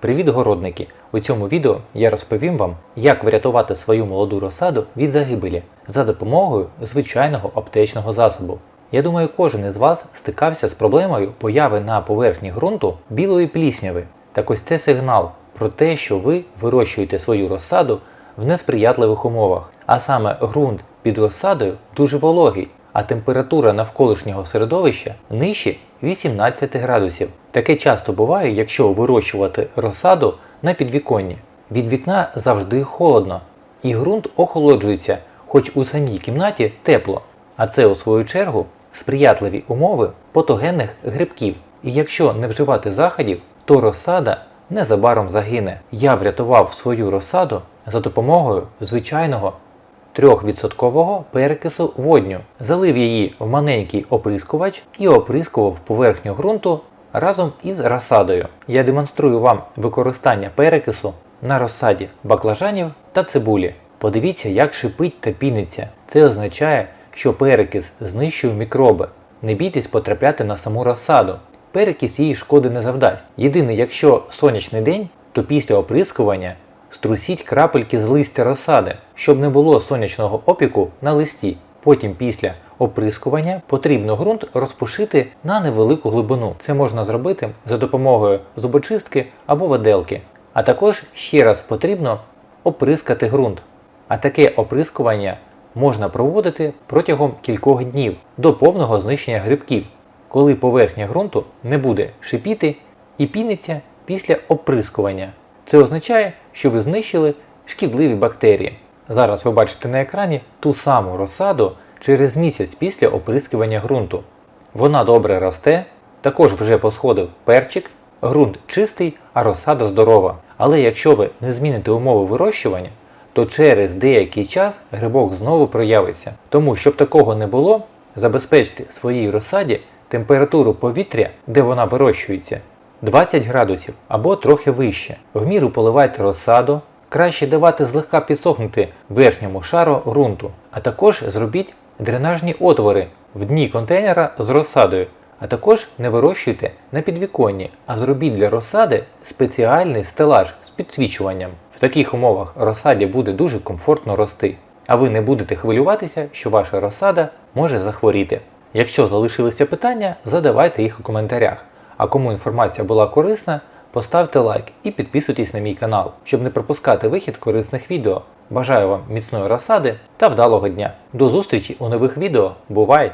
Привіт, городники! У цьому відео я розповім вам, як врятувати свою молоду розсаду від загибелі за допомогою звичайного аптечного засобу. Я думаю, кожен із вас стикався з проблемою появи на поверхні ґрунту білої плісняви. Так ось це сигнал про те, що ви вирощуєте свою розсаду в несприятливих умовах, а саме ґрунт під розсадою дуже вологий, а температура навколишнього середовища нижче 18 градусів. Таке часто буває, якщо вирощувати розсаду на підвіконні. Від вікна завжди холодно, і ґрунт охолоджується, хоч у самій кімнаті тепло. А це у свою чергу сприятливі умови патогенних грибків. І якщо не вживати заходів, то розсада незабаром загине. Я врятував свою розсаду за допомогою звичайного 3% перекису водню, залив її в маленький оприскувач і оприскував поверхню ґрунту разом із розсадою. Я демонструю вам використання перекису на розсаді баклажанів та цибулі. Подивіться, як шипить та піниться. Це означає, що перекис знищує мікроби. Не бійтесь потрапляти на саму розсаду. Перекис їй шкоди не завдасть. Єдине, якщо сонячний день, то після оприскування струсіть крапельки з листя розсади, щоб не було сонячного опіку на листі. Потім після оприскування потрібно ґрунт розпушити на невелику глибину. Це можна зробити за допомогою зубочистки або виделки. А також ще раз потрібно оприскати ґрунт. А таке оприскування можна проводити протягом кількох днів до повного знищення грибків, коли поверхня ґрунту не буде шипіти і піниться після оприскування. Це означає, що ви знищили шкідливі бактерії. Зараз ви бачите на екрані ту саму розсаду через місяць після оприскування ґрунту. Вона добре росте, також вже посходив перчик, ґрунт чистий, а розсада здорова. Але якщо ви не зміните умови вирощування, то через деякий час грибок знову проявиться. Тому, щоб такого не було, забезпечте своїй розсаді температуру повітря, де вона вирощується, 20 градусів або трохи вище. В міру поливайте розсаду, краще давати злегка підсохнути верхньому шару ґрунту, а також зробіть дренажні отвори в дні контейнера з розсадою. А також не вирощуйте на підвіконні, а зробіть для розсади спеціальний стелаж з підсвічуванням. В таких умовах розсаді буде дуже комфортно рости, а ви не будете хвилюватися, що ваша розсада може захворіти. Якщо залишилися питання, задавайте їх у коментарях. А кому інформація була корисна, поставте лайк і підписуйтесь на мій канал, щоб не пропускати вихід корисних відео. Бажаю вам міцної розсади та вдалого дня. До зустрічі у нових відео. Бувай!